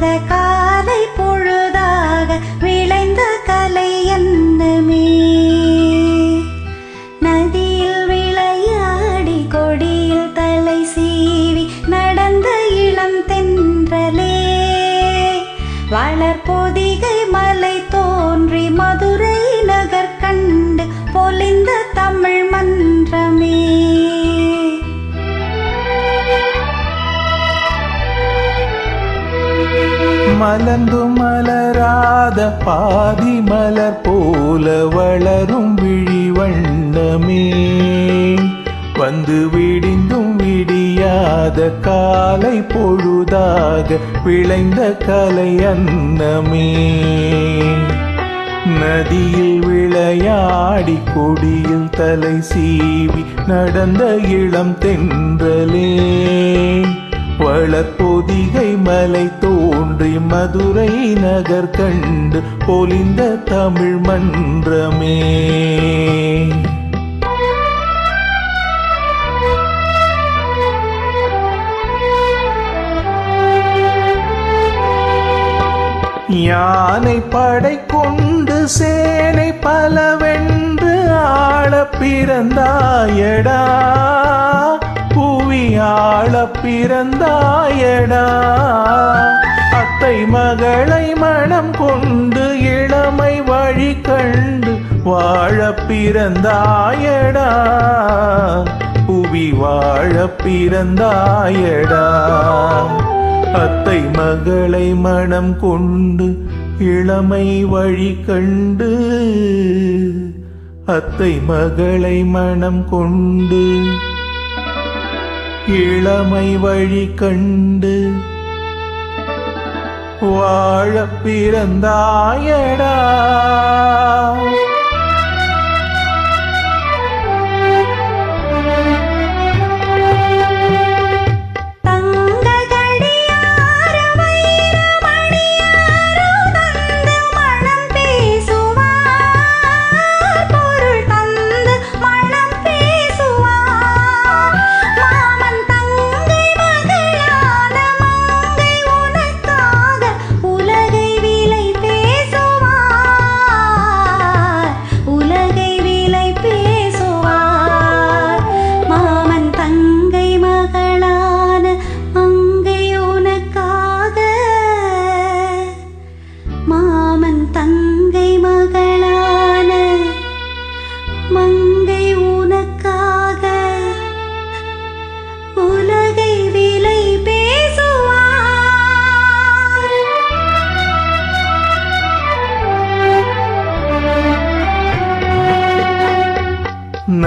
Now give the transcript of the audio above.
வந்து காலை பொழுதாக விளைந்த கலை என்னமே. நதியில் விளையாடி கொடியில் தலை சீவி நடந்த இளம் தென்றலே. வளர்பொதிகை மலர்ந்து மலராத பாதி மலர் போல வளரும் விழிவண்ணமே வந்து விடிந்தும் விடியாத காலை பொழுதாக விளைந்த கலை அன்னமே. நதியில் விளையாடி கொடியில் தலை சீவி நடந்த இளம் தென்றலே. வளப்பொதிகை மலை தோன்றி மதுரை நகர் கண்டு பொலிந்த தமிழ் மன்றமே. யானை படை கொண்டு சேனை பலவென்று ஆள பிறந்தாயடா. புவி பிறந்தாயடா. அத்தை மகளை மனம் கொண்டு இளமை வழி கண்டு வாழ பிறந்தாயடா. புவி வாழ பிறந்தாயடா. அத்தை மகளை மனம் கொண்டு இளமை வழி கண்டு அத்தை மகளை மனம் கொண்டு இளமை வழி கண்டு வாழ பிறந்தாயடா.